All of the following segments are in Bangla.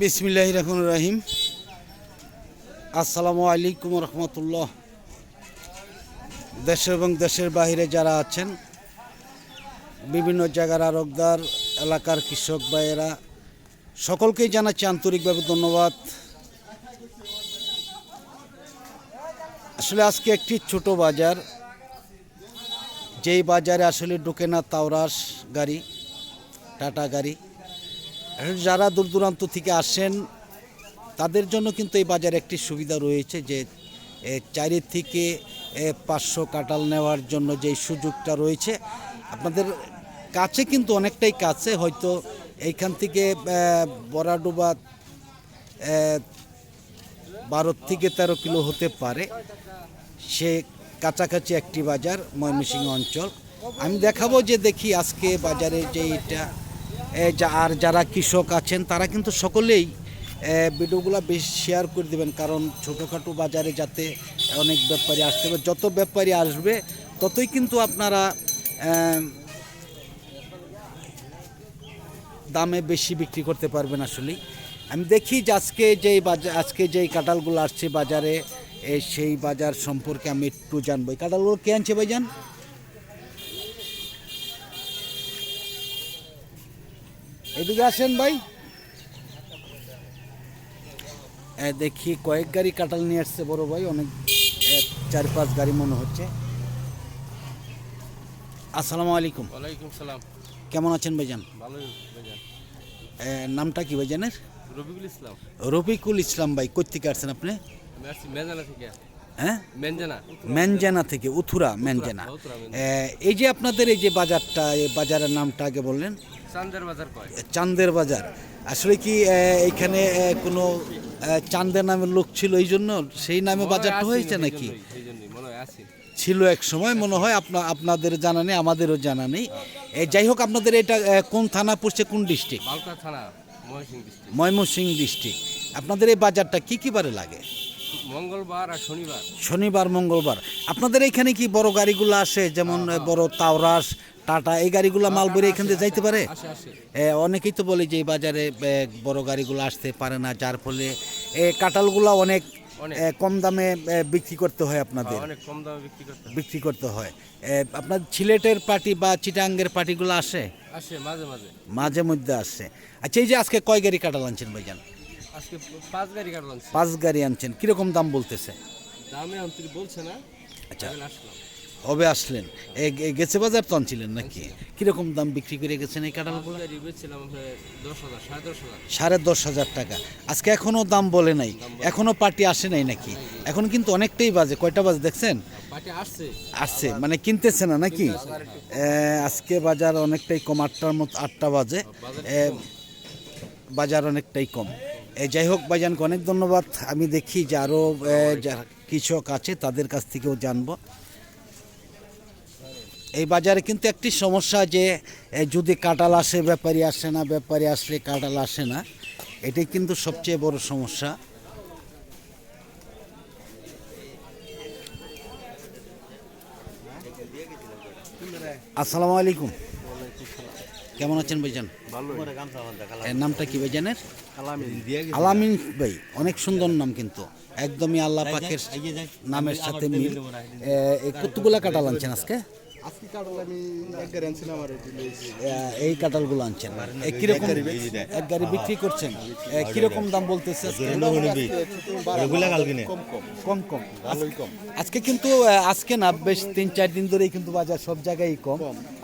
বিসমিল্লাহ রহমান রাহিম। আসসালামু আলাইকুম রহমতুল্লাহ। দেশ এবং দেশের বাইরে যারা আছেন, বিভিন্ন জায়গার আরকদার এলাকার কৃষক ভাইয়েরা, সকলকেই জানাচ্ছি আন্তরিকভাবে ধন্যবাদ। আসলে আজকে একটি ছোট বাজার, যেই বাজারে আসলে ঢোকে না তাওরাস গাড়ি, টাটা গাড়ি। যারা দূর দূরান্ত থেকে আসেন তাদের জন্য কিন্তু এই বাজারে একটি সুবিধা রয়েছে যে চারি থেকে পাঁচশো কাটাল নেওয়ার জন্য যেই সুযোগটা রয়েছে আপনাদের কাছে কিন্তু অনেকটাই কাছে। হয়তো এইখান থেকে এ, বারো থেকে তেরো কিলো হতে পারে। সে কাছাকাছি একটি বাজার ময়মনসিংহ অঞ্চল। আমি দেখাবো যে দেখি আজকে বাজারে যে এটা যা- আর যারা কৃষক আছেন, তারা কিন্তু সকলেই ভিডিওগুলো বেশি শেয়ার করে দেবেন, কারণ ছোটোখাটো বাজারে যাতে অনেক ব্যাপারী আসতে হবে যত ব্যাপারী আসবে, ততই কিন্তু আপনারা দামে বেশি বিক্রি করতে পারবেন আসলেই। আমি দেখি যে আজকে যেই বাজার আজকে যেই কাঁঠালগুলো আসছে বাজারে সেই বাজার সম্পর্কে আমি একটু জানব। এই কাঁঠালগুলো কে আনছে ভাইজান? এদিকে আসেন ভাই। দেখি কয়েক গাড়ি কাটাল নিয়ে আসছে বড় ভাই অনেক চার পাঁচ গাড়ি মনে হচ্ছে। আসসালামু আলাইকুম। ওয়ালাইকুম সালাম। কেমন আছেন ভাইজান? ভালোই ভাইজান। নামটা কি ভাইজানের? রফিকুল ইসলাম। রফিকুল ইসলাম ভাই কোথেকে আসছেন আপনি? থেকে। হ্যাঁ? ম্যানজানা। থেকে উথুরা ম্যানজানা। এই যে আপনাদের এই যে বাজারটা এই বাজারের নামটা আগে বললেন? চান্দের বাজার চান্দের বাজার। আসলে কি এ, এইখানে কোনো চান্দের নামের লোক ছিল এই জন্য? সেই নামে বাজারটা হয়েছে নাকি? হয় ছিল এক সময় মনে হয় আপনা আপনাদের জানা নেই আমাদেরও জানা নেই। যাই হোক আপনাদের এটা কোন থানা পড়ছে কোন ডিস্ট্রিক্ট। ময়মনসিংহ ডিস্ট্রিক্ট। আপনাদের এই বাজারটা কি কি বারে লাগে? মঙ্গলবার আর শনিবার। শনিবার মঙ্গলবার। আপনাদের এখানে কি বড় গাড়িগুলো আসে? যেমন বড় তাওরাস টাটা এই গাড়িগুলো মাল এখান থেকে যাইতে পারে? অনেকেই তো বলে যে এই বাজারে বড় গাড়িগুলো আসতে পারে না যার ফলে এ কাঁঠালগুলো অনেক। কম দামে বিক্রি করতে হয় আপনাদের। অনেক কম দামে বিক্রি করতে হয়। বিক্রি করতে হয়। আপনার সিলেটের পার্টি বা চিটাঙ্গের পার্টিগুলো আসে? আসে মাঝে মাঝে। মাঝে মধ্যে আসে। আচ্ছা এই যে আজকে কয় গাড়ি কাঁঠাল আনছেন ভাইজান? আজকে পাঁচ গাড়ি কাটলাম পাঁচ গাড়ি আনছেন। কীরকম দাম বলতেছে? দামে অন্তরি বলছে না। আচ্ছা। আসলাম। হবে আসলেন। গেছে বাজার তো আনছিলেন নাকি? কীরকম দাম বিক্রি করে গেছেন এই কাঁঠালগুলো সাড়ে দশ হাজার। টাকা। আজকে এখনও দাম বলে নাই। এখনও পার্টি আসে নাই নাকি? এখন কিন্তু অনেকটাই বাজে। কয়টা বাজে দেখছেন? আসছে। আসছে। মানে কিনতেছে না নাকি? আজকে বাজার অনেকটাই কম। আটটার মতো আটটা বাজে। বাজার অনেকটাই কম। যাই হোক ভাইজানকে অনেক ধন্যবাদ। আমি দেখি যে আরও কৃষক আছে তাদের কাছ থেকেও জানব। এই বাজারে কিন্তু একটি সমস্যা যে যদি কাঁঠাল আসে ব্যাপারী আসে না ব্যাপারী আসলে কাঁঠাল আসে না এটাই কিন্তু সবচেয়ে বড় সমস্যা। আসসালামু আলাইকুম। কেমন আছেন ভাইজান? এর নামটা কি ভাইজানের? আলামিন। ভাই অনেক সুন্দর নাম কিন্তু। একদমই আল্লাহ পাকের নামের সাথে মিল। এই কতগুলা কাটা আনছেন আজকে? আজকে কাটল আমি এক গাড়ি আনছিলাম আর এটি লইছি। এ, এই কাঁঠালগুলো আনছেন। কীরকম এক গাড়ি বিক্রি করছেন? কীরকম দাম বলতেছে? কম কম। কম কম। ভালোই কম। আজকে কিন্তু আজকে না বেশ তিন চার দিন ধরেই কিন্তু বাজার সব জায়গায় কম।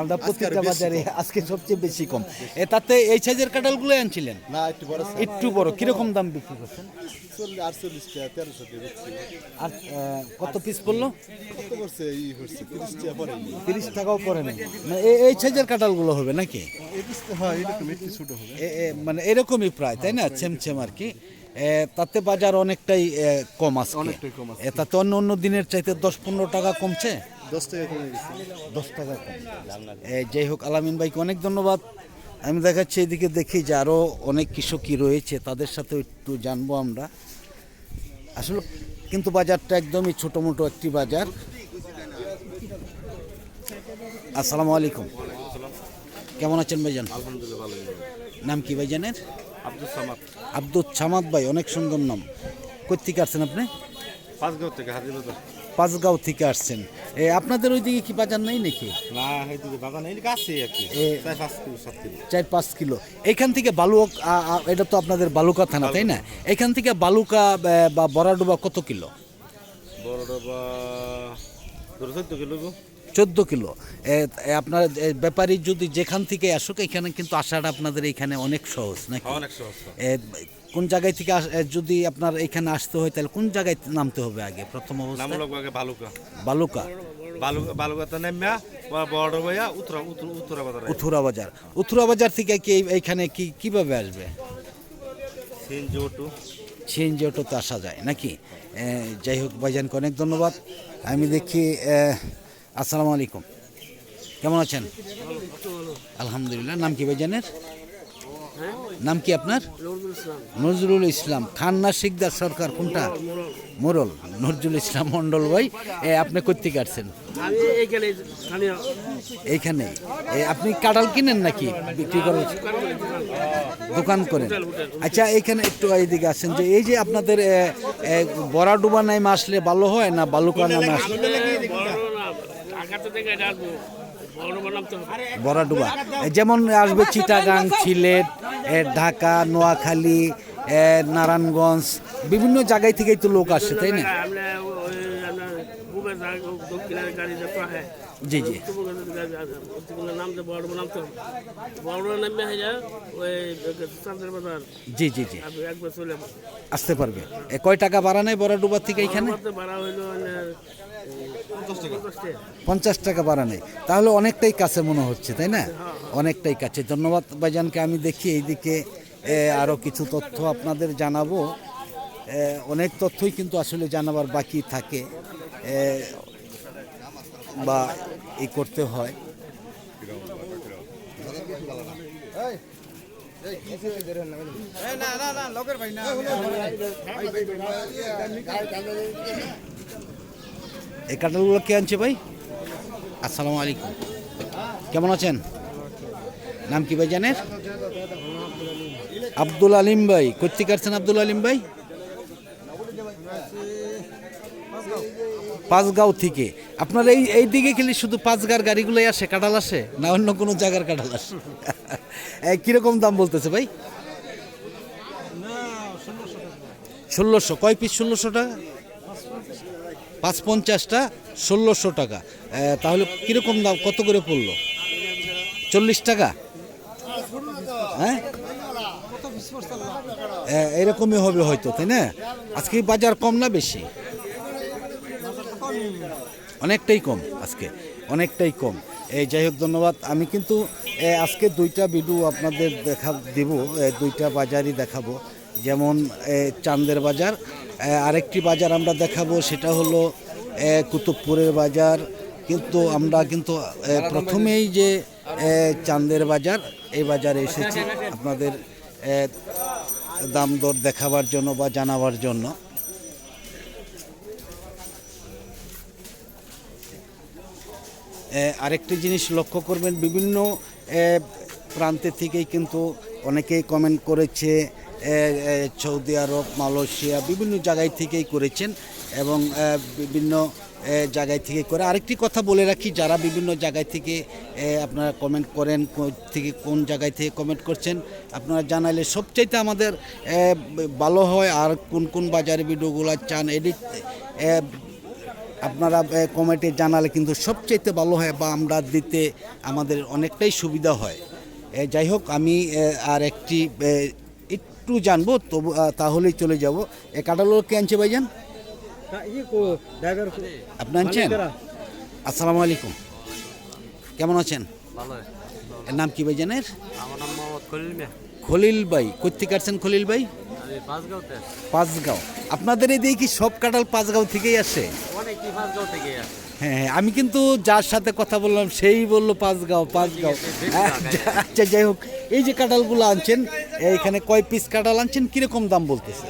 আমরা প্রত্যেকটা বাজারে আজকে সবচেয়ে বেশি কম। এ তাতে এই সাইজের কাঁঠালগুলো আনছিলেন? না একটু বড় একটু বড়। কীরকম দাম বিক্রি করছেন। আর কত পিস পড়ল? কত করছে ই হচ্ছে তিরিশ টাকা পরে তিরিশ টাকাও পড়ে নাই। মানে এই- এই সাইজের কাঁঠালগুলো হবে নাকি? হয় মানে এরকমই প্রায় তাই না? ছেম ছেম আর কি। তাতে বাজার অনেকটাই কম আছে অনেকটাই কম আছে। তাতে অন্য অন্য দিনের চাইতে দশ পনেরো টাকা কমছে? দশ টাকা কমে গেছে। দশ টাকা কম যাই হোক আলামিন ভাইকে অনেক ধন্যবাদ। আমি দেখাচ্ছি এদিকে দেখি যে আরও অনেক কৃষকই রয়েছে তাদের সাথে একটু জানব আমরা। আসলে কিন্তু বাজারটা একদমই ছোটো মোটো একটি বাজার। আসসালামু আলাইকুম। কেমন আছেন ভাইজান? নাম কি ভাইজানের? আব্দুল সামাদ। আব্দুল সামাদ ভাই অনেক সুন্দর নাম। কোথেকে আসছেন আপনি? পাঁচগাঁও থেকে হাজিবাজার পাঁচগাঁও থেকে আসছেন। এ, আপনাদের ওইদিকে কি বাজার নেই নাকি? না এইদিকে এইদিকে আছে আর কি। চার পাঁচ কিলো এখান থেকে বালুক এটা তো আপনাদের বালুকা থানা তাই না? এখান থেকে বালুকা বা বরাডুবা কত কিলো? বড় ডবা ধরো চোদ্দ কিলো চোদ্দ কিলো। আপনার ব্যাপারী যদি যেখান থেকে আসুক এখানে কিন্তু আসাটা আপনাদের এখানে অনেক সহজ নাকি? অনেক সহজ কোন জায়গায় থেকে যদি আপনার এখানে আসতে হয় তাহলে কোন জায়গায় নামতে হবে আগে? প্রথম অবস্থা? বালুকা। বালুকা? উথুরা বাজার। উথুরা বাজার। থেকে কি এইখানে কি কীভাবে আসবে? সিএনজি অটোতে আসা যায় নাকি? যাই হোক ভাইজানকে অনেক ধন্যবাদ। আমি দেখি আসসালামু আলাইকুম। কেমন আছেন? আলহামদুলিল্লাহ। নাম কি ভাইজানের? নাম কি আপনার? নজরুল ইসলাম। খান না শিকদার সরকার কোনটা? মোরল। নজরুল ইসলাম মন্ডল ভাই এ, আপনি কোথেকে আসছেন? এইখানে। আপনি কাঁঠাল কিনেন নাকি? বিক্রি করেন দোকান করেন। আচ্ছা এইখানে একটু এইদিকে আসেন যে এই যে আপনাদের এ, বড়াডুবা নামে আসলে ভালো হয় না বালুকা নামে আসলে? বড়াডুবা এ, যেমন আসবে চিটাগাং সিলেট ঢাকা নোয়াখালী নারায়ণগঞ্জ বিভিন্ন জায়গায় থেকেই তো লোক আসে তাই না? হয় জি জি। বড় বড় জি জি জি। একবার চলে আসতে পারবে। কয় টাকা ভাড়া নেয় বড়াডুবা থেকে এখানে? পঞ্চাশ টাকা ভাড়া নেই। তাহলে অনেকটাই কাছে মনে হচ্ছে, তাই না? অনেকটাই কাছে। ধন্যবাদ ভাইজানকে, আমি দেখি এইদিকে আরও কিছু তথ্য আপনাদের জানাব। অনেক তথ্যই কিন্তু আসলে জানাবার বাকি থাকে বা এই করতে হয়। এই কাঁঠালগুলো কে আনছে ভাই? আসসালামু আলাইকুম। কেমন আছেন? নাম কি ভাই জানেন আব্দুল আলিম ভাই। কোথেকে আসছেন আব্দুল আলিম ভাই? পাঁচগাঁও থেকে। আপনার এই এই দিকে খেলে শুধু পাঁচগার গাড়িগুলোই আসে, কাঁঠাল আসে, না অন্য কোনো জায়গার কাঁঠাল আসে? কীরকম দাম বলতেছে ভাই? ষোলোশো কয় পিস ষোলোশো টাকা? পাঁচ পঞ্চাশটা ষোলোশো টাকা। তাহলে কীরকম দাম? কত করে পড়ল? চল্লিশ টাকা? হ্যাঁ? এরকমই হবে হয়তো, তাই না? আজকে বাজার কম না বেশি? অনেকটাই কম আজকে, অনেকটাই কম। এই যাই হোক, ধন্যবাদ। আমি কিন্তু আজকে দুইটা ভিডিও আপনাদের দেখা, দেব। দুইটা বাজারই দেখাবো। যেমন চান্দের বাজার আরেকটি বাজার আমরা দেখাবো সেটা হলো কুতুবপুরের বাজার। কিন্তু আমরা কিন্তু প্রথমেই যে চান্দের বাজার এই বাজারে এসেছি আপনাদের দাম দর দেখাবার জন্য বা জানাবার জন্য। আরেকটি জিনিস লক্ষ্য করবেন বিভিন্ন এ, প্রান্তে থেকেই কিন্তু অনেকেই কমেন্ট করেছে সৌদি আরব, মালয়েশিয়া বিভিন্ন জায়গায় থেকেই করেছেন এবং বিভিন্ন জায়গায় থেকে করে। আরেকটি কথা বলে রাখি, যারা বিভিন্ন জায়গায় থেকে আপনারা কমেন্ট করেন থেকে কোন জায়গায় থেকে কমেন্ট করছেন, আপনারা জানাইলে সবচাইতে আমাদের ভালো হয় আর কোন কোন বাজারে ভিডিওগুলো চান এডিট আপনারা কমেন্টে জানালে কিন্তু সবচেয়ে ভালো হয় বা আমরা দিতে আমাদের অনেকটাই সুবিধা হয়। যাই হোক, আমি আর একটি একটু জানব তবু তাহলেই চলে যাব। এ কাটালো কে আনছে ভাইজান? আপনি আনছেন? আসসালামু আলাইকুম। কেমন আছেন? ভালো। এর নাম কি ভাইজানের? আমার নাম মোহাম্মদ খলিল মিয়া। খলিল ভাই কোথেকে আসছেন খলিল ভাই? পাঁচগাঁও। আপনাদের এদিকে কি সব কাঁঠাল পাঁচগাঁও থেকেই আসে? অনেকই পাঁচগাঁও থেকে আসে। হ্যাঁ হ্যাঁ, আমি কিন্তু যার সাথে কথা বললাম সেই বলল পাঁচগাঁও পাঁচগাঁও। আচ্ছা যাই হোক এই যে কাঁঠালগুলো আনছেন এইখানে কয় পিস কাঁঠাল আনছেন? কীরকম দাম বলতেছে?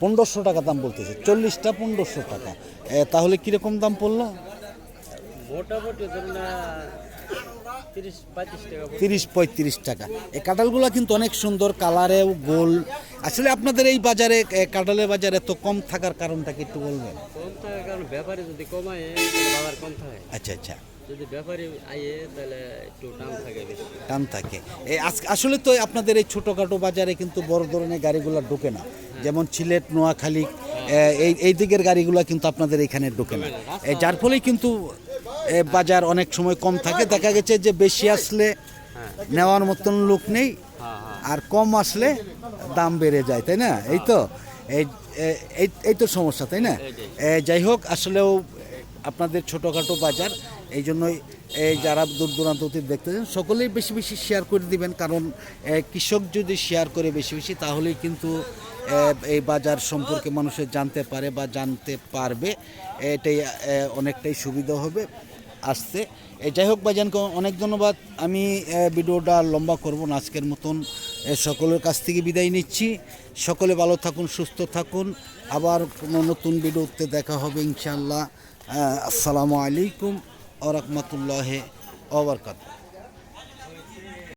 পনেরোশো টাকা দাম বলতেছে। চল্লিশটা পনেরোশো টাকা। তাহলে কীরকম দাম পড়ল? তিরিশ পঁয়ত্রিশ টাকা এই কাঁঠালগুলো কিন্তু অনেক সুন্দর কালারেও গোল। আসলে আপনাদের এই বাজারে কাঁঠালের বাজারে এত কম থাকার কারণটা কি একটু বলবেন? কম থাকার কারণ ব্যাপারী যদি কমায় বাজার কম থাকে। আচ্ছা আচ্ছা। যদি ব্যাপারী আইয়ে তাহলে একটু দাম থাকে বেশি। টান থাকে। এই আসলে তো আপনাদের এই ছোটোখাটো বাজারে কিন্তু বড় ধরনের গাড়িগুলো ঢোকে না। যেমন সিলেট নোয়াখালী এই এই দিকের গাড়িগুলো কিন্তু আপনাদের এখানে ঢোকে না। যার ফলে কিন্তু বাজার অনেক সময় কম থাকে। দেখা গেছে যে বেশি আসলে নেওয়ার মতন লোক নেই হ্যাঁ হ্যাঁ। আর কম আসলে দাম বেড়ে যায় তাই না? এই তো। এই তো সমস্যা তাই না? যাই হোক আসলেও আপনাদের ছোটোখাটো বাজার এই জন্যই এই যারা দূর দূরান্ত দেখতেছেন সকলেই বেশি বেশি শেয়ার করে দিবেন। কারণ কৃষক যদি শেয়ার করে বেশি বেশি, তাহলেই কিন্তু এই বাজার সম্পর্কে মানুষের জানতে পারে বা জানতে পারবে। এটাই অনেকটাই সুবিধা হবে, আসতে। যাই হোক ভাইজানকে অনেক ধন্যবাদ। আমি ভিডিওটা লম্বা করব না আজকের মতন। সকলের কাছ থেকে বিদায় নিচ্ছি। সকলে ভালো থাকুন, সুস্থ থাকুন। আবার কোনো নতুন ভিডিওতে দেখা হবে ইনশাল্লাহ আসসালামু আলাইকুম। اور رحمت اللہ وبرکاتہ۔